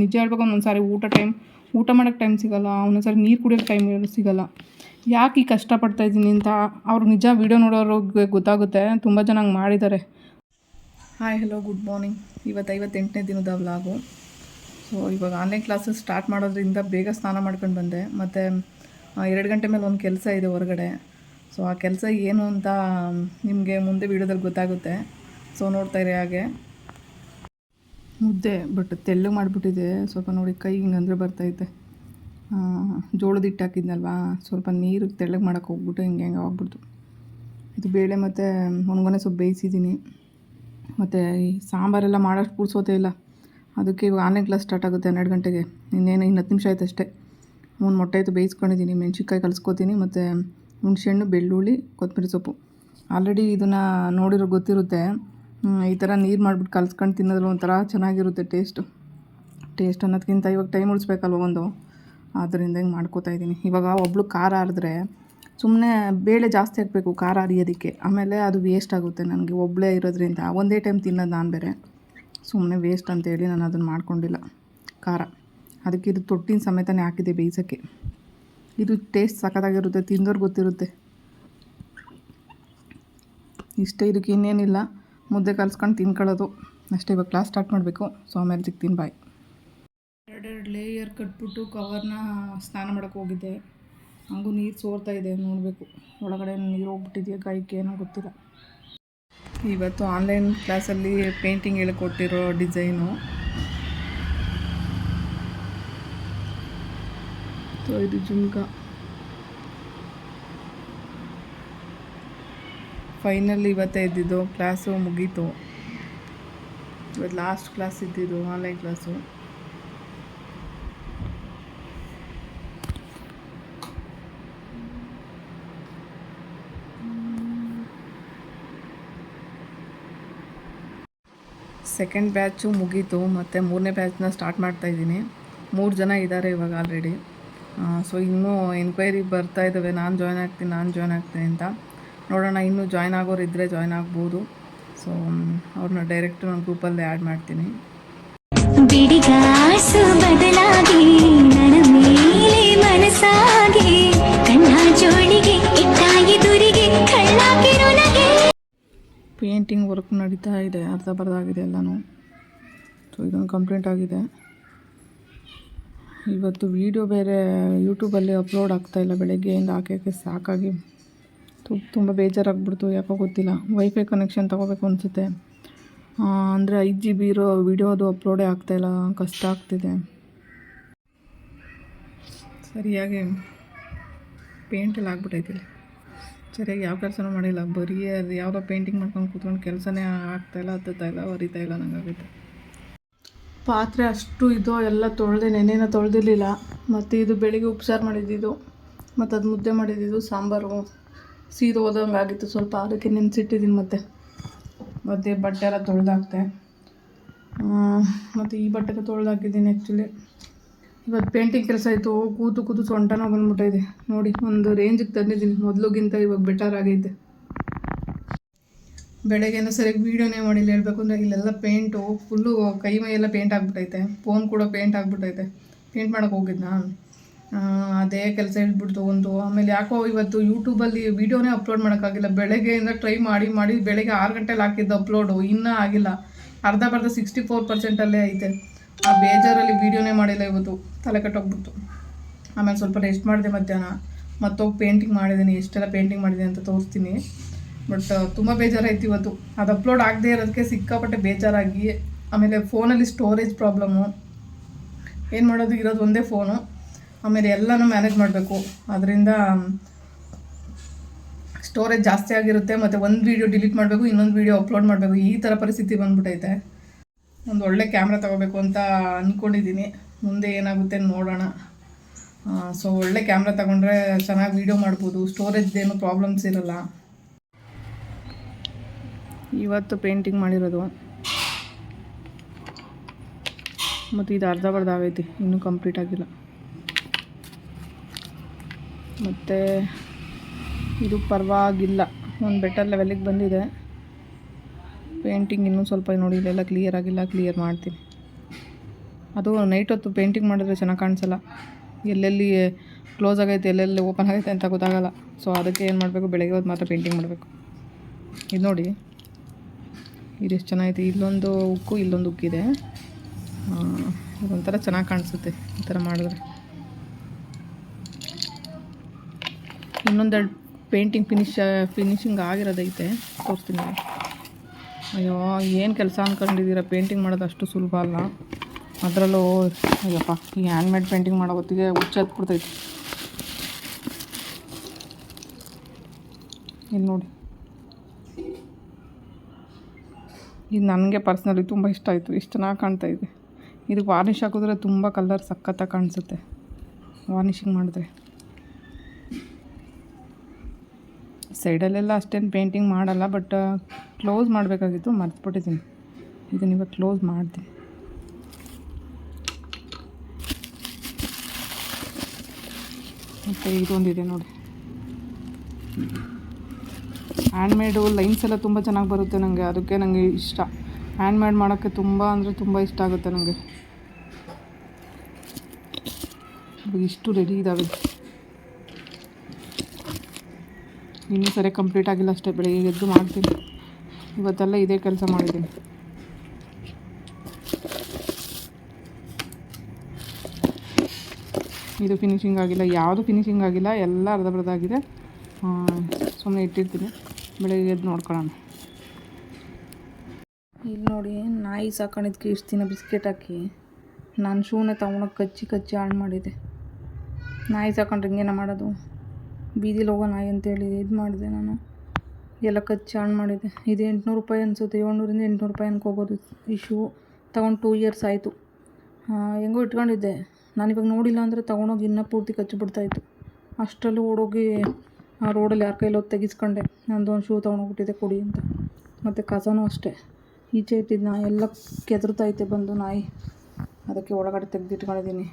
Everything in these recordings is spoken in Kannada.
ನಿಜ ಹೇಳ್ಬೇಕು ಒಂದೊಂದು ಸಾರಿ ಊಟ ಟೈಮ್, ಊಟ ಮಾಡೋಕ್ಕೆ ಟೈಮ್ ಸಿಗಲ್ಲ, ಒಂದೊಂದು ಸಾರಿ ನೀರು ಕುಡಿಯೋಕ್ಕೆ ಟೈಮ್ ಸಿಗಲ್ಲ. ಯಾಕೆ ಈ ಕಷ್ಟಪಡ್ತಾ ಇದ್ದೀನಿ ಅಂತ ಅವ್ರು ನಿಜ ವೀಡಿಯೋ ನೋಡೋರಿಗೆ ಗೊತ್ತಾಗುತ್ತೆ, ತುಂಬ ಜನ ಹಂಗೆ ಮಾಡಿದ್ದಾರೆ. ಹಾಯ್ ಹಲೋ ಗುಡ್ ಮಾರ್ನಿಂಗ್ ಇವತ್ತು ಐವತ್ತೆಂಟನೇ ದಿನದ ವ್ಲಾಗು ಸೊ ಇವಾಗ ಆನ್ಲೈನ್ ಕ್ಲಾಸಸ್ ಸ್ಟಾರ್ಟ್ ಮಾಡೋದ್ರಿಂದ ಬೇಗ ಸ್ನಾನ ಮಾಡ್ಕೊಂಡು ಬಂದೆ. ಮತ್ತು ಎರಡು ಗಂಟೆ ಮೇಲೆ ಒಂದು ಕೆಲಸ ಇದೆ ಹೊರಗಡೆ. ಸೊ ಆ ಕೆಲಸ ಏನು ಅಂತ ನಿಮಗೆ ಮುಂದೆ ವೀಡಿಯೋದಲ್ಲಿ ಗೊತ್ತಾಗುತ್ತೆ. ಸೊ ನೋಡ್ತಾ ಹಾಗೆ. ಮುದ್ದೆ ಬಟ್ ತೆಳ್ಳಗೆ ಮಾಡಿಬಿಟ್ಟಿದೆ. ಸ್ವಲ್ಪ ನೋಡಿ ಕೈ ಹಿಂಗಂದ್ರೆ ಬರ್ತೈತೆ. ಜೋಳದ ಹಿಟ್ಟು ಹಾಕಿದ್ನಲ್ವಾ? ಸ್ವಲ್ಪ ನೀರು ತೆಳ್ಳಗೆ ಮಾಡೋಕೆ ಹೋಗ್ಬಿಟ್ಟು ಹಿಂಗೆ ಹೆಂಗೆ ಆಗ್ಬಿಡ್ತು. ಇದು ಬೇಳೆ ಮತ್ತು ಒಣಗೊನೆ ಸ್ವಲ್ಪ ಬೇಯಿಸಿದ್ದೀನಿ. ಮತ್ತು ಈ ಸಾಂಬಾರೆಲ್ಲ ಮಾಡೋಷ್ಟು ಪುಡ್ಸೋದೇ ಇಲ್ಲ. ಅದಕ್ಕೆ ಇವಾಗ ಆನ್ಲೈನ್ ಕ್ಲಾಸ್ ಸ್ಟಾರ್ಟ್ ಆಗುತ್ತೆ ಹನ್ನೆರಡು ಗಂಟೆಗೆ. ಇನ್ನೇನು ಇನ್ನು ಹತ್ತು ನಿಮಿಷ ಆಯ್ತು ಅಷ್ಟೇ. ಒಂದು ಮೊಟ್ಟೆ ಆಯಿತು ಬೇಯಿಸ್ಕೊಂಡಿದ್ದೀನಿ. ಮೆಣಸಿನ್ಕಾಯಿ ಕಲಿಸ್ಕೊತೀನಿ. ಮತ್ತು ಹುಣಸೆಹಣ್ಣು, ಬೆಳ್ಳುಳ್ಳಿ, ಕೊತ್ತಂಬರಿ ಸೊಪ್ಪು. ಆಲ್ರೆಡಿ ಇದನ್ನು ನೋಡಿರೋ ಗೊತ್ತಿರುತ್ತೆ. ಈ ಥರ ನೀರು ಮಾಡಿಬಿಟ್ಟು ಕಲ್ಸ್ಕೊಂಡು ತಿನ್ನೋದ್ರಲ್ಲಿ ಒಂಥರ ಚೆನ್ನಾಗಿರುತ್ತೆ ಟೇಸ್ಟು ಟೇಸ್ಟ್ ಅನ್ನೋದಕ್ಕಿಂತ ಇವಾಗ ಟೈಮ್ ಉಳಿಸ್ಬೇಕಲ್ವ ಒಂದು. ಆದ್ದರಿಂದ ಹಿಂಗೆ ಮಾಡ್ಕೋತಾ ಇದ್ದೀನಿ. ಇವಾಗ ಒಬ್ಳು ಖಾರ ಅರಿದ್ರೆ ಸುಮ್ಮನೆ ಬೇಳೆ ಜಾಸ್ತಿ ಹಾಕಬೇಕು ಖಾರ ಅರಿಯೋದಕ್ಕೆ. ಆಮೇಲೆ ಅದು ವೇಸ್ಟ್ ಆಗುತ್ತೆ ನನಗೆ. ಒಬ್ಬಳೇ ಇರೋದ್ರಿಂದ ಒಂದೇ ಟೈಮ್ ತಿನ್ನೋದು ನಾನು ಬೇರೆ. ಸುಮ್ಮನೆ ವೇಸ್ಟ್ ಅಂತೇಳಿ ನಾನು ಅದನ್ನು ಮಾಡ್ಕೊಂಡಿಲ್ಲ. ಖಾರ. ಅದಕ್ಕೆ ಇದು ತೊಟ್ಟಿನ ಸಮೇತನೇ ಹಾಕಿದೆ ಬೇಯಿಸೋಕ್ಕೆ. ಇದು ಟೇಸ್ಟ್ ಸಖತ್ತಾಗಿರುತ್ತೆ, ತಿಂದೋರು ಗೊತ್ತಿರುತ್ತೆ. ಇಷ್ಟೇ ಇದಕ್ಕೆ ಇನ್ನೇನಿಲ್ಲ. ಮುದ್ದೆ ಕಲ್ಸ್ಕೊಂಡು ತಿನ್ಕೊಳ್ಳೋದು. ಅಷ್ಟೇ, ಇವಾಗ ಕ್ಲಾಸ್ ಸ್ಟಾರ್ಟ್ ಮಾಡಬೇಕು. ಸೊ ಆಮೇಲೆ ಸಿಗ್ತೀನಿ ಬಾಯ್ ಎರಡೆರಡು ಲೇಯರ್ ಕಟ್ಬಿಟ್ಟು ಕವರ್ನ ಸ್ನಾನ ಮಾಡೋಕ್ಕೆ ಹೋಗಿದ್ದೆ. ಹಂಗೂ ನೀರು ಸೋರ್ತಾ ಇದೆ, ನೋಡಬೇಕು. ಒಳಗಡೆ ನೀರು ಹೋಗ್ಬಿಟ್ಟಿದೆಯಾ, ಗಾಯಕ್ಕೆ ಏನೋ ಗೊತ್ತಿಲ್ಲ. ಇವತ್ತು ಆನ್ಲೈನ್ ಕ್ಲಾಸಲ್ಲಿ ಪೇಂಟಿಂಗ್ ಹೇಳಿಕೊಟ್ಟಿರೋ ಡಿಸೈನು ಸೊ ಇದು ಜುಮ್ಕ ಫೈನಲ್ ಇವತ್ತೇ ಇದ್ದಿದ್ದು. ಕ್ಲಾಸು ಮುಗೀತು. ಇವತ್ತು ಲಾಸ್ಟ್ ಕ್ಲಾಸ್ ಇದ್ದಿದ್ದು ಆನ್ಲೈನ್ ಕ್ಲಾಸು ಸೆಕೆಂಡ್ ಬ್ಯಾಚು ಮುಗೀತು. ಮತ್ತು ಮೂರನೇ ಬ್ಯಾಚ್ನ ಸ್ಟಾರ್ಟ್ ಮಾಡ್ತಾ ಇದ್ದೀನಿ. ಮೂರು ಜನ ಇದ್ದಾರೆ ಇವಾಗ ಆಲ್ರೆಡಿ ಸೊ ಇನ್ನೂ ಎನ್ಕ್ವೈರಿ ಬರ್ತಾ ಇದ್ದಾವೆ ನಾನು ಜಾಯ್ನ್ ಆಗ್ತೀನಿ, ನಾನು ಜಾಯ್ನ್ ಆಗ್ತೀನಿ ಅಂತ. ನೋಡೋಣ ಇನ್ನೂ ಜಾಯ್ನ್ ಆಗೋರು ಇದ್ದರೆ ಜಾಯ್ನ್ ಆಗ್ಬೋದು. ಸೊ ಅವ್ರನ್ನ ಡೈರೆಕ್ಟ್ ನಾನು ಗ್ರೂಪಲ್ಲೇ ಆ್ಯಡ್ ಮಾಡ್ತೀನಿ. ಬಿಡಿಗಾಸು ಬದಲಾಗಿ ಮೇಲೆ ಮನಸಾಗಿ ಕಣ್ಣ ಪೇಂಟಿಂಗ್ ವರ್ಕ್ ನಡೀತಾ ಇದೆ ಅರ್ಧ ಬರ್ಧ ಆಗಿದೆ ಎಲ್ಲನೂ. ಸೊ ಇದೊಂದು ಕಂಪ್ಲೇಂಟ್ ಆಗಿದೆ. ಇವತ್ತು ವೀಡಿಯೋ ಬೇರೆ ಯೂಟ್ಯೂಬಲ್ಲಿ ಅಪ್ಲೋಡ್ ಆಗ್ತಾಯಿಲ್ಲ ಬೆಳಗ್ಗೆಯಿಂದ ಹಾಕೋಕ್ಕೆ ಸಾಕಾಗಿ ತುಂಬ ಬೇಜಾರಾಗ್ಬಿಡ್ತು, ಯಾಕೋ ಗೊತ್ತಿಲ್ಲ. ವೈಫೈ ಕನೆಕ್ಷನ್ ತೊಗೋಬೇಕು ಅನಿಸುತ್ತೆ. ಅಂದರೆ ಐದು ಜಿ ಬಿ ಇರೋ ವೀಡಿಯೋದು ಅಪ್ಲೋಡೇ ಆಗ್ತಾಯಿಲ್ಲ ಕಷ್ಟ ಆಗ್ತಿದೆ. ಸರಿಯಾಗಿ ಪೇಂಟೆಲ್ಲ ಆಗ್ಬಿಟ್ಟೈತಿಲ್ಲ ಸರಿಯಾಗಿ ಯಾವ ಕೆಲಸನೂ ಮಾಡಿಲ್ಲ. ಬರೀ ಅದು ಯಾವುದೋ ಪೇಂಟಿಂಗ್ ಮಾಡ್ಕೊಂಡು ಕೂತ್ಕೊಂಡು ಕೆಲಸನೇ ಆಗ್ತಾಯಿಲ್ಲ ಹತ್ತುತ್ತಾ ಇಲ್ಲ ಹೊರಿತಾ ಇಲ್ಲ ನಂಗಾಗುತ್ತೆ ಪಾತ್ರೆ ಅಷ್ಟು ಇದೋ ಎಲ್ಲ ತೊಳೆದೆ ನೆನೆನ ತೊಳೆದಿರಲಿಲ್ಲ. ಮತ್ತು ಇದು ಬೆಳಿಗ್ಗೆ ಉಪ್ಸಾರು ಮಾಡಿದ್ದಿದ್ದು ಮತ್ತು ಅದು ಮುದ್ದೆ ಮಾಡಿದ್ದಿದ್ದು ಸಾಂಬಾರು. ಸೀದು ಹೋದಂಗೆ ಆಗಿತ್ತು. ಸ್ವಲ್ಪ ಅದಕ್ಕೆ ನೆನೆಸಿಟ್ಟಿದ್ದೀನಿ ಮತ್ತೆ. ಮತ್ತೆ ಬಟ್ಟೆ ಎಲ್ಲ ತೊಳೆದಾಕ್ತೆ. ಮತ್ತು ಈ ಬಟ್ಟೆಗೆ ತೊಳೆದಾಕಿದ್ದೀನಿ ಆ್ಯಕ್ಚುಲಿ ಇವತ್ತು ಪೇಂಟಿಂಗ್ ಕೆಲಸ ಆಯಿತು ಕೂತು ಕೂತು ಸೊಂಟನ ಬಂದ್ಬಿಟ್ಟಿದೆ. ನೋಡಿ, ಒಂದು ರೇಂಜಿಗೆ ತಂದಿದ್ದೀನಿ. ಮೊದಲುಗಿಂತ ಇವಾಗ ಬೆಟರ್ ಆಗೈತೆ. ಬೆಳಗ್ಗೆಯಿಂದ ಸರಿಯಾಗಿ ವೀಡಿಯೋನೇ ಮಾಡಿಲ್ಲ. ಹೇಳಬೇಕು ಅಂದರೆ ಇಲ್ಲೆಲ್ಲ ಪೇಂಟು ಫುಲ್ಲು ಕೈ ಮೈ ಎಲ್ಲ ಪೇಂಟ್ ಆಗಿಬಿಟ್ಟೈತೆ. ಫೋನ್ ಕೂಡ ಪೇಂಟ್ ಆಗ್ಬಿಟ್ಟೈತೆ. ಪೇಂಟ್ ಮಾಡೋಕೆ ಹೋಗಿದ್ನಾ? ಅದೇ ಕೆಲಸ ಹೇಳ್ಬಿಟ್ಟು ತೊಗೊಂತು ಆಮೇಲೆ ಯಾಕೋ ಇವತ್ತು ಯೂಟ್ಯೂಬಲ್ಲಿ ವೀಡಿಯೋನೇ ಅಪ್ಲೋಡ್ ಮಾಡೋಕ್ಕಾಗಿಲ್ಲ. ಬೆಳಗ್ಗೆಯಿಂದ ಟ್ರೈ ಮಾಡಿ ಮಾಡಿ ಬೆಳಗ್ಗೆ ಆರು ಗಂಟೆಲಿ ಹಾಕಿದ್ದು ಅಪ್ಲೋಡು ಇನ್ನೂ ಆಗಿಲ್ಲ. ಅರ್ಧ ಬರ್ಧ ಸಿಕ್ಸ್ಟಿ ಫೋರ್ ಪರ್ಸೆಂಟಲ್ಲೇ ಐತೆ. ಆ ಬೇಜಾರಲ್ಲಿ ವೀಡಿಯೋನೇ ಮಾಡಿಲ್ಲ ಇವತ್ತು. ತಲೆ ಕಟ್ಟೋಗ್ಬಿಡ್ತು. ಆಮೇಲೆ ಸ್ವಲ್ಪ ರೆಸ್ಟ್ ಮಾಡಿದೆ ಮಧ್ಯಾಹ್ನ. ಮತ್ತೋಗಿ ಪೇಂಟಿಂಗ್ ಮಾಡಿದ್ದೀನಿ. ಎಷ್ಟೆಲ್ಲ ಪೇಂಟಿಂಗ್ ಮಾಡಿದೆ ಅಂತ ತೋರಿಸ್ತೀನಿ. ಬಟ್ ತುಂಬ ಬೇಜಾರಾಯ್ತು ಇವತ್ತು. ಅದು ಅಪ್ಲೋಡ್ ಆಗದೆ ಇರೋದಕ್ಕೆ ಸಿಕ್ಕಾಪಟ್ಟೆ ಬೇಜಾರಾಗಿ, ಆಮೇಲೆ ಫೋನಲ್ಲಿ ಸ್ಟೋರೇಜ್ ಪ್ರಾಬ್ಲಮ್ಮು ಏನು ಮಾಡೋದು? ಇರೋದು ಒಂದೇ ಫೋನು ಆಮೇಲೆ ಎಲ್ಲನೂ ಮ್ಯಾನೇಜ್ ಮಾಡಬೇಕು. ಅದರಿಂದ ಸ್ಟೋರೇಜ್ ಜಾಸ್ತಿ ಆಗಿರುತ್ತೆ, ಮತ್ತು ಒಂದು ವೀಡಿಯೋ ಡಿಲೀಟ್ ಮಾಡಬೇಕು, ಇನ್ನೊಂದು ವೀಡಿಯೋ ಅಪ್ಲೋಡ್ ಮಾಡಬೇಕು. ಈ ಥರ ಪರಿಸ್ಥಿತಿ ಬಂದ್ಬಿಟ್ಟೈತೆ ಒಂದು ಒಳ್ಳೆ ಕ್ಯಾಮ್ರಾ ತಗೋಬೇಕು ಅಂತ ಅಂದ್ಕೊಂಡಿದ್ದೀನಿ ಮುಂದೆ ಏನಾಗುತ್ತೆ ನೋಡೋಣ. ಸೊ ಒಳ್ಳೆ ಕ್ಯಾಮ್ರಾ ತಗೊಂಡ್ರೆ ಚೆನ್ನಾಗಿ ವೀಡಿಯೋ ಮಾಡ್ಬೋದು. ಸ್ಟೋರೇಜ್ದೇನು ಪ್ರಾಬ್ಲಮ್ಸ್ ಇರಲ್ಲ. ಇವತ್ತು ಪೇಂಟಿಂಗ್ ಮಾಡಿರೋದು. ಮತ್ತು ಇದು ಅರ್ಧ ಬರ್ಧ ಆಗೈತಿ. ಇನ್ನೂ ಕಂಪ್ಲೀಟ್ ಆಗಿಲ್ಲ. ಮತ್ತು ಇದು ಪರವಾಗಿಲ್ಲ. ಒಂದು ಬೆಟರ್ ಲೆವೆಲಿಗೆ ಬಂದಿದೆ. ಪೇಂಟಿಂಗ್ ಇನ್ನೂ ಸ್ವಲ್ಪ ನೋಡಿ, ಇಲ್ಲೆಲ್ಲ ಕ್ಲಿಯರ್ ಆಗಿಲ್ಲ ಕ್ಲಿಯರ್ ಮಾಡ್ತೀನಿ. ಅದು ನೈಟ್ ಹೊತ್ತು ಪೇಂಟಿಂಗ್ ಮಾಡಿದ್ರೆ ಚೆನ್ನಾಗಿ ಕಾಣಿಸಲ್ಲ. ಎಲ್ಲೆಲ್ಲಿ ಕ್ಲೋಸ್ ಆಗೈತೆ, ಎಲ್ಲೆಲ್ಲಿ ಓಪನ್ ಆಗೈತೆ ಅಂತ ಗೊತ್ತಾಗಲ್ಲ. ಸೊ ಅದಕ್ಕೆ ಏನು ಮಾಡಬೇಕು? ಬೆಳಗ್ಗೆ ಹೊತ್ತು ಮಾತ್ರ ಪೇಂಟಿಂಗ್ ಮಾಡಬೇಕು. ಇದು ನೋಡಿ. ಇದು ಎಷ್ಟು ಚೆನ್ನಾಗೈತೆ. ಇಲ್ಲೊಂದು ಉಕ್ಕು, ಇಲ್ಲೊಂದು ಉಕ್ಕಿದೆ. ಇದೊಂಥರ ಚೆನ್ನಾಗಿ ಕಾಣಿಸುತ್ತೆ ಈ ಥರ ಮಾಡಿದ್ರೆ. ಇನ್ನೊಂದೆರಡು ಪೇಂಟಿಂಗ್ ಫಿನಿಶ್ ಫಿನಿಶಿಂಗ್ ಆಗಿರೋದೈತೆ. ತೋರಿಸ್ತೀನಿ. ಅಯ್ಯೋ, ಏನು ಕೆಲಸ ಅಂದ್ಕೊಂಡಿದ್ದೀರಾ ಪೇಂಟಿಂಗ್ ಮಾಡೋದು ಅಷ್ಟು ಸುಲಭ ಅಲ್ಲ. ಅದರಲ್ಲೂ, ಅಯ್ಯಪ್ಪ, ಈ ಹ್ಯಾಂಡ್ಮೇಡ್ ಪೇಂಟಿಂಗ್ ಮಾಡೋ ಹೊತ್ತಿಗೆ ಹುಚ್ಚ ಇಲ್ಲಿ ನೋಡಿ. ಇದು ನನಗೆ ಪರ್ಸ್ನಲಿ ತುಂಬ ಇಷ್ಟ ಆಯಿತು. ಇಷ್ಟು ಚೆನ್ನಾಗಿ ಕಾಣ್ತಾ ಇದೆ. ಇದಕ್ಕೆ ವಾರ್ನಿಷ್ ಹಾಕಿದ್ರೆ ತುಂಬ ಕಲರ್ ಸಖತ್ತಾಗಿ ಕಾಣಿಸುತ್ತೆ. ವಾರ್ನಿಷಿಂಗ್ ಮಾಡಿದ್ರೆ. ಸೈಡಲ್ಲೆಲ್ಲ ಅಷ್ಟೇನು ಪೇಂಟಿಂಗ್ ಮಾಡಲ್ಲ, ಬಟ್ ಕ್ಲೋಸ್ ಮಾಡಬೇಕಾಗಿತ್ತು, ಮರ್ತುಬಿಟ್ಟಿದ್ದೀನಿ. ಇದನ್ನ ಇವಾಗ ಕ್ಲೋಸ್ ಮಾಡ್ತೀನಿ. ಮತ್ತು ಇದೊಂದಿದೆ ನೋಡಿ. ಹ್ಯಾಂಡ್ಮೇಡು ಲೈನ್ಸ್ ಎಲ್ಲ ತುಂಬ ಚೆನ್ನಾಗಿ ಬರುತ್ತೆ ನನಗೆ ಅದಕ್ಕೆ ನನಗೆ ಇಷ್ಟ. ಹ್ಯಾಂಡ್ಮೇಡ್ ಮಾಡೋಕ್ಕೆ ತುಂಬ ಅಂದರೆ ತುಂಬ ಇಷ್ಟ ಆಗುತ್ತೆ ನನಗೆ ಇಷ್ಟು ರೆಡಿ ಇದ್ದಾವೆ ಇನ್ನೂ ಸರಿ ಕಂಪ್ಲೀಟ್ ಆಗಿಲ್ಲ ಅಷ್ಟೇ, ಬೆಳಿಗ್ಗೆ ಎದ್ದು ಮಾಡ್ತೀನಿ. ಇವತ್ತೆಲ್ಲ ಇದೇ ಕೆಲಸ ಮಾಡಿದ್ದೀನಿ. ಇದು ಫಿನಿಶಿಂಗ್ ಆಗಿಲ್ಲ, ಯಾವುದು ಫಿನಿಶಿಂಗ್ ಆಗಿಲ್ಲ, ಎಲ್ಲ ಅರ್ಧ ಆಗಿದೆ ಸುಮ್ಮನೆ ಇಟ್ಟಿರ್ತೀನಿ, ಬೆಳಗ್ಗೆ ಎದ್ದು ನೋಡ್ಕೊಳ್ಳೋಣ. ಇಲ್ಲಿ ನೋಡಿ, ನಾಯಿ ಸಾಕೊಂಡಿದ್ದಕ್ಕೆ ಇಷ್ಟು ದಿನ ಬಿಸ್ಕೆಟ್ ಹಾಕಿ ನಾನು ಶೂನೇ ತಗೊಂಡೋಗಿ ಕಚ್ಚಿ ಕಚ್ಚಿ ಹಾಳು ಮಾಡಿದೆ. ನಾಯಿ ಸಾಕೊಂಡ್ರೆ ಹಿಂಗೇನ ಮಾಡೋದು? ಬೀದಿಲಿ ಹೋಗೋ ನಾಯಿ ಅಂತೇಳಿ ಇದು ಮಾಡಿದೆ ನಾನು. ಎಲ್ಲ ಕಚ್ಚಿ ಆನ್ ಮಾಡಿದೆ. ಇದು ಎಂಟುನೂರು ರೂಪಾಯಿ ಅನಿಸುತ್ತೆ. ಏಳ್ನೂರಿಂದ ಎಂಟುನೂರು ರೂಪಾಯಿ ಅನ್ಕೋಬೋದು ಈ ಶೂ ತೊಗೊಂಡು ಟೂ ಇಯರ್ಸ್ ಆಯಿತು. ಹೆಂಗೋ ಇಟ್ಕೊಂಡಿದ್ದೆ. ನಾನು ಇವಾಗ ನೋಡಿಲ್ಲ ಅಂದರೆ ತೊಗೊಂಡೋಗಿ ಇನ್ನೂ ಪೂರ್ತಿ ಕಚ್ಚಿಬಿಡ್ತಾಯಿತ್ತು ಅಷ್ಟರಲ್ಲೂ ಓಡೋಗಿ, ಆ ರೋಡಲ್ಲಿ ಯಾರ ಕೈಲೋ ತೆಗಿಸ್ಕೊಂಡೆ. ನಂದು ಒಂದು ಶೂ ತೊಗೊಂಡೋಗ್ಬಿಟ್ಟಿದೆ ಕೊಡಿ ಅಂತ. ಮತ್ತು ಕಸನೂ ಅಷ್ಟೇ. ಈಚೆ ಇಟ್ಟಿದ್ದ ಎಲ್ಲ ಕೆದರ್ತೈತೆ ಬಂದು ನಾಯಿ. ಅದಕ್ಕೆ ಒಳಗಡೆ ತೆಗೆದಿಟ್ಕೊಂಡಿದ್ದೀನಿ.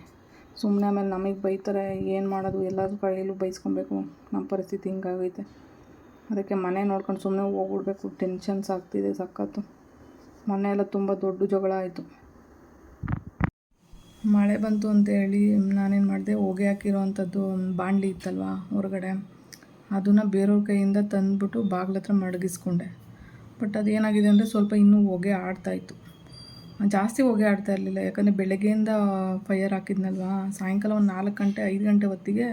ಸುಮ್ಮನೆ ಆಮೇಲೆ ನಮಗೆ ಬೈತಾರೆ, ಏನು ಮಾಡೋದು ಎಲ್ಲರೂ ಕೈಯಲ್ಲೂ ಬೈಸ್ಕೊಬೇಕು. ನಮ್ಮ ಪರಿಸ್ಥಿತಿ ಹಿಂಗಾಗೈತೆ. ಅದಕ್ಕೆ ಮನೆ ನೋಡ್ಕೊಂಡು ಸುಮ್ಮನೆ ಹೋಗ್ಬಿಡ್ಬೇಕು. ಟೆನ್ಷನ್ಸ್ ಆಗ್ತಿದೆ ಸಖತ್ತು. ಮೊನ್ನೆ ಎಲ್ಲ ತುಂಬ ದೊಡ್ಡ ಜಗಳ ಆಯಿತು. ಮಳೆ ಬಂತು ಅಂತ ಹೇಳಿ ನಾನೇನು ಮಾಡಿದೆ, ಹೊಗೆ ಹಾಕಿರೋ ಅಂಥದ್ದು ಬಾಣಲಿ ಇತ್ತಲ್ವ ಹೊರಗಡೆ. ಅದನ್ನು ಬೇರೆಯವ್ರ ಕೈಯಿಂದ ತಂದುಬಿಟ್ಟು ಬಾಗ್ಲ ಹತ್ರ ಮಡಗಿಸ್ಕೊಂಡೆ. ಬಟ್ ಅದೇನಾಗಿದೆ ಅಂದರೆ ಸ್ವಲ್ಪ ಇನ್ನೂ ಹೊಗೆ ಆಡ್ತಾಯಿತ್ತು ಜಾಸ್ತಿ ಹೋಗಿ ಆಡ್ತಾ ಇರಲಿಲ್ಲ. ಯಾಕಂದರೆ ಬೆಳಗ್ಗೆಯಿಂದ ಫೈಯರ್ ಹಾಕಿದ್ನಲ್ವಾ? ಸಾಯಂಕಾಲ ಒಂದು ನಾಲ್ಕು ಗಂಟೆ, ಐದು ಗಂಟೆ ಹೊತ್ತಿಗೆ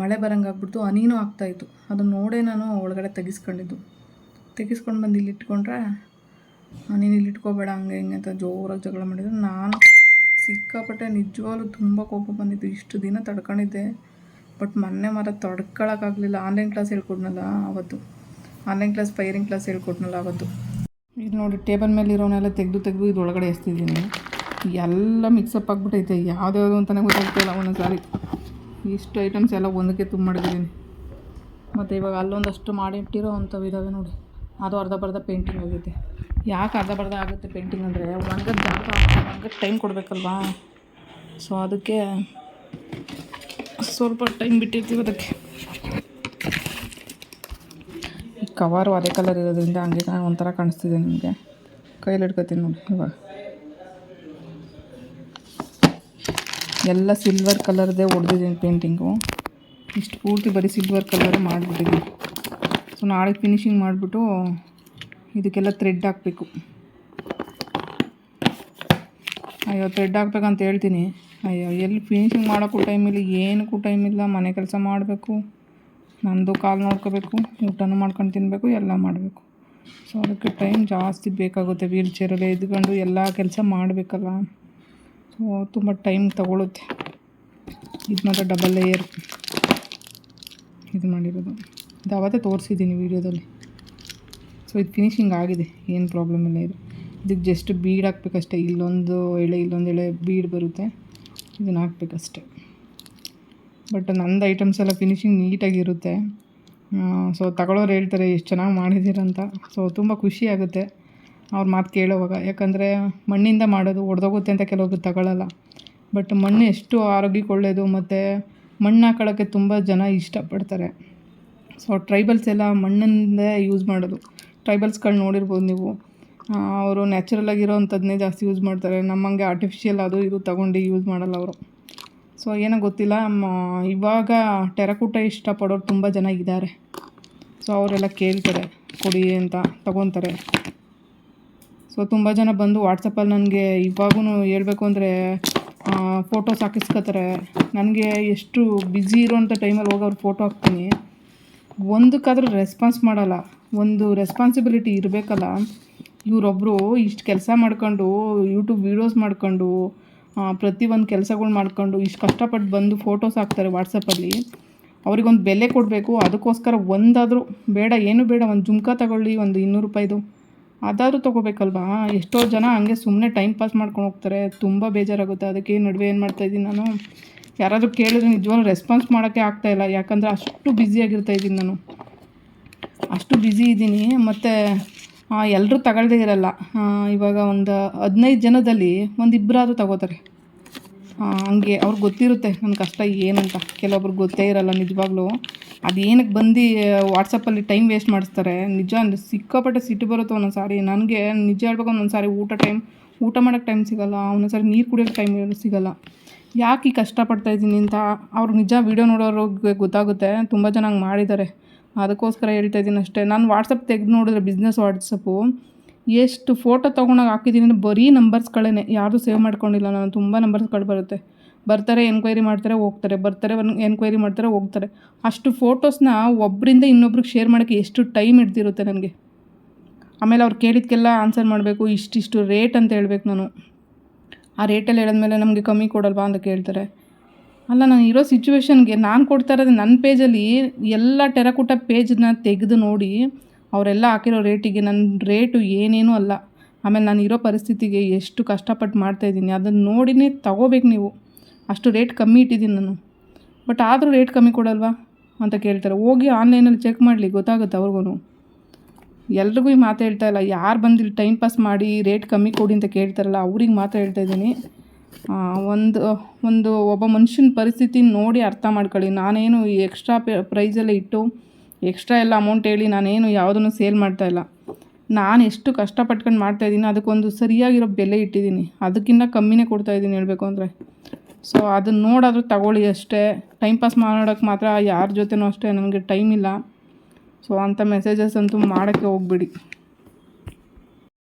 ಮಳೆ ಬರಂಗೆ ಆಗ್ಬಿಡ್ತು. ಹನಿನೂ ಆಗ್ತಾಯಿತ್ತು ಅದನ್ನು ನೋಡೇ ನಾನು ಒಳಗಡೆ ತೆಗಿಸ್ಕೊಂಡಿದ್ದು. ತೆಗಿಸ್ಕೊಂಡು ಬಂದು ಇಲ್ಲಿ ಇಟ್ಕೊಂಡ್ರೆ ನೀನು ಇಲ್ಲಿ ಇಟ್ಕೋಬೇಡ, ಹಂಗೆ ಹಿಂಗೆ ಅಂತ ಜೋರಾಗಿ ಜಗಳ ಮಾಡಿದ್ರು. ನಾನು ಸಿಕ್ಕಾಪಟ್ಟೆ ನಿಜವಾಗ್ಲೂ ತುಂಬ ಕೋಪ ಬಂದಿತ್ತು. ಇಷ್ಟು ದಿನ ತಡ್ಕೊಂಡಿದ್ದೆ. ಬಟ್ ಮೊನ್ನೆ ಮರ ತಡ್ಕೊಳಕ್ಕಾಗಲಿಲ್ಲ ಆನ್ಲೈನ್ ಕ್ಲಾಸ್ ಹೇಳ್ಕೊಡ್ನಲ್ಲ ಅವತ್ತು. ಆನ್ಲೈನ್ ಕ್ಲಾಸ್, ಫೈರಿಂಗ್ ಕ್ಲಾಸ್ ಹೇಳ್ಕೊಟ್ನಲ್ಲ ಅವತ್ತು. ಇದು ನೋಡಿ ಟೇಬಲ್ ಮೇಲೆ ಇರೋನೆಲ್ಲ ತೆಗೆದು ತೆಗೆದು ಇದು ಒಳಗಡೆ ಎಸ್ತಿದ್ದೀನಿ. ಎಲ್ಲ ಮಿಕ್ಸಪ್ ಆಗಿಬಿಟ್ಟೈತೆ ಯಾವ್ದ್ಯಾವುದು ಅಂತಲೇ ಗೊತ್ತಾಗ್ತಿಲ್ಲ ಒಂದೊಂದು ಸಾರಿ ಇಷ್ಟು ಐಟಮ್ಸ್ ಎಲ್ಲ ಒಂದಕ್ಕೆ ತುಂಬ ಮಾಡಿದ್ದೀನಿ. ಮತ್ತು ಇವಾಗ ಅಲ್ಲೊಂದಷ್ಟು ಮಾಡಿಟ್ಟಿರೋ ಅಂಥವು ಇದ್ದಾವೆ ನೋಡಿ. ಅದು ಅರ್ಧ ಬರ್ಧ ಪೇಂಟಿಂಗ್ ಆಗೈತೆ. ಯಾಕೆ ಅರ್ಧ ಬರ್ಧ ಆಗುತ್ತೆ ಪೇಂಟಿಂಗ್ ಅಂದರೆ? ಒಣಗದ ಜಾಗ ಒಣಗಕ್ಕೆ ಟೈಮ್ ಕೊಡಬೇಕಲ್ವಾ? ಸೊ ಅದಕ್ಕೆ ಸ್ವಲ್ಪ ಟೈಮ್ ಬಿಟ್ಟಿರ್ತೀವಿ ಅದಕ್ಕೆ. ಕವರು ಅದೇ ಕಲರ್ ಇರೋದ್ರಿಂದ ಹಂಗೆ ಒಂಥರ ಕಾಣಿಸ್ತಿದೆ ನಿಮಗೆ. ಕೈಯಲ್ಲಿ ಇಟ್ಕೋತೀನಿ ನೋಡಿ ಇವಾಗ. ಎಲ್ಲ ಸಿಲ್ವರ್ ಕಲರ್ದೇ ಹೊಡೆದಿದ್ದೀನಿ ಪೇಂಟಿಂಗು ಇಷ್ಟು ಪೂರ್ತಿ ಬರೀ ಸಿಲ್ವರ್ ಕಲರ್ ಮಾಡಿಬಿಟ್ಟಿದ್ದೀನಿ. ಸೊ ನಾಳೆ ಫಿನಿಶಿಂಗ್ ಮಾಡಿಬಿಟ್ಟು ಇದಕ್ಕೆಲ್ಲ ಥ್ರೆಡ್ ಹಾಕಬೇಕು. ಅಯ್ಯೋ ಥ್ರೆಡ್ ಹಾಕ್ಬೇಕಂತ ಹೇಳ್ತೀನಿ. ಅಯ್ಯೋ, ಎಲ್ಲಿ ಫಿನಿಶಿಂಗ್ ಮಾಡೋಕ್ಕೂ ಟೈಮಿಲ್ಲ ಏನಕ್ಕೂ ಟೈಮಿಲ್ಲ ಮನೆ ಕೆಲಸ ಮಾಡಬೇಕು. ನಂದು ಕಾಲು ನೋಡ್ಕೋಬೇಕು, ಊಟನೂ ಮಾಡ್ಕೊಂಡು ತಿನ್ನಬೇಕು ಎಲ್ಲ ಮಾಡಬೇಕು. ಸೊ ಅದಕ್ಕೆ ಟೈಮ್ ಜಾಸ್ತಿ ಬೇಕಾಗುತ್ತೆ. ವೀಲ್ ಚೇರಲ್ಲೇ ಇದ್ಕೊಂಡು ಎಲ್ಲ ಕೆಲಸ ಮಾಡಬೇಕಲ್ಲ. ಸೊ ತುಂಬ ಟೈಮ್ ತಗೊಳುತ್ತೆ. ಇದು ಮಾತ್ರ ಡಬಲ್ ಲೇಯರ್ ಇದು ಮಾಡಿರೋದು. ಇದು ಅವತ್ತೇ ತೋರಿಸಿದ್ದೀನಿ ವೀಡಿಯೋದಲ್ಲಿ. ಸೊ ಇದು ಫಿನಿಶಿಂಗ್ ಆಗಿದೆ. ಏನು ಪ್ರಾಬ್ಲಮ್ ಇಲ್ಲ ಇದು. ಇದಕ್ಕೆ ಜಸ್ಟ್ ಬೀಡ್ ಹಾಕ್ಬೇಕಷ್ಟೇ. ಇಲ್ಲೊಂದು ಎಳೆ ಇಲ್ಲೊಂದು ಎಳೆ ಬೀಡ್ ಬರುತ್ತೆ. ಇದನ್ನು ಹಾಕ್ಬೇಕಷ್ಟೆ. ಬಟ್ ನಂದು ಐಟಮ್ಸ್ ಎಲ್ಲ ಫಿನಿಶಿಂಗ್ ನೀಟಾಗಿರುತ್ತೆ. ಸೊ ತಗೊಳ್ಳೋರು ಹೇಳ್ತಾರೆ ಎಷ್ಟು ಚೆನ್ನಾಗಿ ಮಾಡಿದ್ದೀರಂತ. ಸೊ ತುಂಬ ಖುಷಿ ಆಗುತ್ತೆ ಅವ್ರ ಮಾತು ಕೇಳೋವಾಗ. ಯಾಕಂದರೆ ಮಣ್ಣಿಂದ ಮಾಡೋದು ಒಡೆದೋಗುತ್ತೆ ಅಂತ ಕೆಲವೊಬ್ರು ತಗೊಳ್ಳಲ್ಲ ಬಟ್ ಮಣ್ಣು ಎಷ್ಟು ಆರೋಗ್ಯಕ್ಕೆ ಒಳ್ಳೆಯದು ಮತ್ತು ಮಣ್ಣು ಹಾಕೊಳ್ಳೋಕ್ಕೆ ತುಂಬ ಜನ ಇಷ್ಟಪಡ್ತಾರೆ. ಸೊ ಟ್ರೈಬಲ್ಸ್ ಎಲ್ಲ ಮಣ್ಣಿಂದ ಯೂಸ್ ಮಾಡೋದು. ಟ್ರೈಬಲ್ಸ್ಗಳು ನೋಡಿರ್ಬೋದು ನೀವು. ಅವರು ನ್ಯಾಚುರಲ್ ಆಗಿರೋವಂಥದ್ದನ್ನೇ ಜಾಸ್ತಿ ಯೂಸ್ ಮಾಡ್ತಾರೆ. ನಮ್ಮಂಗೆ ಆರ್ಟಿಫಿಷಿಯಲ್ ಅದು ಇದು ತಗೊಂಡು ಯೂಸ್ ಮಾಡಲ್ಲ ಅವರು. ಸೊ ಏನೋ ಗೊತ್ತಿಲ್ಲ ಇವಾಗ ಟೆರಕೂಟ ಇಷ್ಟಪಡೋರು ತುಂಬ ಜನ ಇದ್ದಾರೆ. ಸೊ ಅವರೆಲ್ಲ ಕೇಳ್ತಾರೆ, ಕೊಡಿ ಅಂತ ತಗೊತಾರೆ. ಸೊ ತುಂಬ ಜನ ಬಂದು ವಾಟ್ಸಪ್ಪಲ್ಲಿ ನನಗೆ ಇವಾಗೂ ಹೇಳಬೇಕು ಅಂದರೆ ಫೋಟೋಸ್ ಹಾಕಿಸ್ಕೋತಾರೆ. ನನಗೆ ಎಷ್ಟು ಬ್ಯುಸಿ ಇರೋವಂಥ ಟೈಮಲ್ಲಿ ಹೋಗಿ ಅವ್ರು ಫೋಟೋ ಹಾಕ್ತೀನಿ. ಒಂದಕ್ಕಾದ್ರೂ ರೆಸ್ಪಾನ್ಸ್ ಮಾಡಲ್ಲ. ಒಂದು ರೆಸ್ಪಾನ್ಸಿಬಿಲಿಟಿ ಇರಬೇಕಲ್ಲ. ಇವರೊಬ್ಬರು ಇಷ್ಟು ಕೆಲಸ ಮಾಡ್ಕೊಂಡು ಯೂಟ್ಯೂಬ್ ವೀಡಿಯೋಸ್ ಮಾಡ್ಕೊಂಡು ಪ್ರತಿಯೊಂದು ಕೆಲಸಗಳು ಮಾಡ್ಕೊಂಡು ಇಷ್ಟು ಕಷ್ಟಪಟ್ಟು ಬಂದು ಫೋಟೋಸ್ ಹಾಕ್ತಾರೆ ವಾಟ್ಸಪ್ಪಲ್ಲಿ ಅವ್ರಿಗೊಂದು ಬೆಲೆ ಕೊಡಬೇಕು, ಅದಕ್ಕೋಸ್ಕರ ಒಂದಾದರೂ, ಬೇಡ, ಏನು ಬೇಡ, ಒಂದು ಜುಮ್ಕಾ ತಗೊಳ್ಳಿ, ಒಂದು ಇನ್ನೂರು ರೂಪಾಯಿದು. ಅದಾದರೂ ತೊಗೋಬೇಕಲ್ವಾ? ಎಷ್ಟೋ ಜನ ಹಂಗೆ ಸುಮ್ಮನೆ ಟೈಮ್ ಪಾಸ್ ಮಾಡ್ಕೊಂಡು ಹೋಗ್ತಾರೆ, ತುಂಬ ಬೇಜಾರಾಗುತ್ತೆ. ಅದಕ್ಕೆ ನಡುವೆ ಏನು ಮಾಡ್ತಾಯಿದ್ದೀನಿ ನಾನು? ಯಾರಾದರೂ ಕೇಳಿದ್ರೆ ನಿಜವಾಗ್ಲೂ ರೆಸ್ಪಾನ್ಸ್ ಮಾಡೋಕ್ಕೆ ಆಗ್ತಾಯಿಲ್ಲ ಯಾಕಂದರೆ ಅಷ್ಟು ಬ್ಯುಸಿಯಾಗಿರ್ತಾ ಇದ್ದೀನಿ ನಾನು. ಅಷ್ಟು ಬ್ಯುಸಿ ಇದ್ದೀನಿ, ಮತ್ತು ಎಲ್ಲರೂ ತಗೊಳ್ದೇ ಇರಲ್ಲ. ಇವಾಗ ಒಂದು ಹದಿನೈದು ಜನದಲ್ಲಿ ಒಂದು ಇಬ್ಬರಾದರೂ ತಗೋತಾರೆ. ಹಂಗೆ ಅವ್ರಿಗೆ ಗೊತ್ತಿರುತ್ತೆ ನನ್ನ ಕಷ್ಟ ಏನಂತ. ಕೆಲವೊಬ್ರಿಗೆ ಗೊತ್ತೇ ಇರಲ್ಲ ನಿಜವಾಗ್ಲೂ. ಅದೇನಕ್ಕೆ ಬಂದು ವಾಟ್ಸಪ್ಪಲ್ಲಿ ಟೈಮ್ ವೇಸ್ಟ್ ಮಾಡಿಸ್ತಾರೆ. ನಿಜ, ಸಿಕ್ಕಾಪಟ್ಟೆ ಸಿಟ್ಟು ಬರುತ್ತೆ ಒಂದೊಂದು ಸಾರಿ ನನಗೆ ನಿಜ ಹೇಳ್ಬೇಕು ಒಂದೊಂದು ಸಾರಿ ಊಟ ಟೈಮ್, ಊಟ ಮಾಡೋಕ್ಕೆ ಟೈಮ್ ಸಿಗಲ್ಲ ಒಂದೊಂದು ಸಾರಿ ನೀರು ಕುಡಿಯೋಕ್ಕೆ ಟೈಮ್ ಸಿಗಲ್ಲ. ಯಾಕೆ ಈ ಕಷ್ಟಪಡ್ತಾ ಇದ್ದೀನಿ ಅಂತ ಅವ್ರಿಗೆ ನಿಜ ವೀಡಿಯೋ ನೋಡೋರಿಗೆ ಗೊತ್ತಾಗುತ್ತೆ. ತುಂಬ ಜನ ಹಂಗೆ ಮಾಡಿದ್ದಾರೆ. ಅದಕ್ಕೋಸ್ಕರ ಹೇಳ್ತಾ ಇದ್ದೀನಿ ಅಷ್ಟೇ. ನಾನು ವಾಟ್ಸಪ್ ತೆಗೆದು ನೋಡಿದ್ರೆ ಬಿಸ್ನೆಸ್ ವಾಟ್ಸಪ್ಪು ಎಷ್ಟು ಫೋಟೋ ತೊಗೊಂಡಾಗ ಹಾಕಿದ್ದೀನಿ ಅಂದರೆ ಬರೀ ನಂಬರ್ಸ್ಗಳೇ ಯಾರ್ದು ಸೇವ್ ಮಾಡ್ಕೊಂಡಿಲ್ಲ ನಾನು, ತುಂಬ ನಂಬರ್ಸ್ಗಳು ಬರುತ್ತೆ. ಬರ್ತಾರೆ ಎನ್ಕ್ವೈರಿ ಮಾಡ್ತಾರೆ, ಹೋಗ್ತಾರೆ. ಬರ್ತಾರೆ ಎನ್ಕ್ವೈರಿ ಮಾಡ್ತಾರೆ, ಹೋಗ್ತಾರೆ. ಅಷ್ಟು ಫೋಟೋಸ್ನ ಒಬ್ಬರಿಂದ ಇನ್ನೊಬ್ರಿಗೆ ಶೇರ್ ಮಾಡೋಕ್ಕೆ ಎಷ್ಟು ಟೈಮ್ ಹಿಡ್ದಿರುತ್ತೆ ನನಗೆ. ಆಮೇಲೆ ಅವ್ರು ಕೇಳಿದ್ಕೆಲ್ಲ ಆನ್ಸರ್ ಮಾಡಬೇಕು, ಇಷ್ಟಿಷ್ಟು ರೇಟ್ ಅಂತ ಹೇಳ್ಬೇಕು ನಾನು. ಆ ರೇಟಲ್ಲಿ ಹೇಳಿದ್ಮೇಲೆ ನಮಗೆ ಕಮ್ಮಿ ಕೊಡಲ್ವಾ ಅಂತ ಕೇಳ್ತಾರೆ. ಅಲ್ಲ, ನಾನು ಇರೋ ಸಿಚುವೇಶನ್ಗೆ ನಾನು ಕೊಡ್ತಾ ಇರೋದು ನನ್ನ ಪೇಜಲ್ಲಿ ಎಲ್ಲ ಟೆರಕೂಟ ಪೇಜನ್ನ ತೆಗೆದು ನೋಡಿ ಅವರೆಲ್ಲ ಹಾಕಿರೋ ರೇಟಿಗೆ ನನ್ನ ರೇಟು ಏನೇನೂ ಅಲ್ಲ. ಆಮೇಲೆ ನಾನು ಇರೋ ಪರಿಸ್ಥಿತಿಗೆ ಎಷ್ಟು ಕಷ್ಟಪಟ್ಟು ಮಾಡ್ತಾಯಿದ್ದೀನಿ ಅದನ್ನು ನೋಡಿನೇ ತಗೋಬೇಕು ನೀವು. ಅಷ್ಟು ರೇಟ್ ಕಮ್ಮಿ ಇಟ್ಟಿದ್ದೀನಿ ನಾನು. ಬಟ್ ಆದರೂ ರೇಟ್ ಕಮ್ಮಿ ಕೊಡಲ್ವಾ ಅಂತ ಕೇಳ್ತಾರೆ. ಹೋಗಿ ಆನ್ಲೈನಲ್ಲಿ ಚೆಕ್ ಮಾಡಲಿ, ಗೊತ್ತಾಗುತ್ತೆ ಅವ್ರಿಗೂ ಎಲ್ರಿಗೂ ಈ ಮಾತು ಹೇಳ್ತಾ ಇಲ್ಲ, ಯಾರು ಬಂದಿಲ್ಲ ಟೈಮ್ ಪಾಸ್ ಮಾಡಿ ರೇಟ್ ಕಮ್ಮಿ ಕೊಡಿ ಅಂತ ಕೇಳ್ತಾರಲ್ಲ, ಅವ್ರಿಗೆ ಮಾತು ಹೇಳ್ತಾ ಇದ್ದೀನಿ. ಒಂದು ಒಂದು ಒಬ್ಬ ಮನುಷ್ಯನ ಪರಿಸ್ಥಿತಿ ನೋಡಿ ಅರ್ಥ ಮಾಡ್ಕೊಳ್ಳಿ. ನಾನೇನು ಎಕ್ಸ್ಟ್ರಾ ಪ್ರೈಸೆಲ್ಲ ಇಟ್ಟು ಎಕ್ಸ್ಟ್ರಾ ಎಲ್ಲ ಅಮೌಂಟ್ ಹೇಳಿ ನಾನೇನು ಯಾವುದನ್ನು ಸೇಲ್ ಮಾಡ್ತಾ ಇಲ್ಲ. ನಾನು ಎಷ್ಟು ಕಷ್ಟಪಟ್ಕೊಂಡು ಮಾಡ್ತಾಯಿದ್ದೀನಿ ಅದಕ್ಕೊಂದು ಸರಿಯಾಗಿರೋ ಬೆಲೆ ಇಟ್ಟಿದ್ದೀನಿ. ಅದಕ್ಕಿಂತ ಕಮ್ಮಿನೇ ಕೊಡ್ತಾ ಇದ್ದೀನಿ ಹೇಳಬೇಕು ಅಂದರೆ. ಸೊ ಅದನ್ನ ನೋಡಾದರೂ ತಗೊಳ್ಳಿ ಅಷ್ಟೇ. ಟೈಮ್ ಪಾಸ್ ಮಾಡೋಕ್ಕೆ ಮಾತ್ರ ಯಾರ ಜೊತೆನೂ ಅಷ್ಟೇ, ನನಗೆ ಟೈಮ್ ಇಲ್ಲ. ಸೊ ಅಂಥ ಮೆಸೇಜಸ್ ಅಂತೂ ಮಾಡೋಕ್ಕೆ ಹೋಗ್ಬೇಡಿ.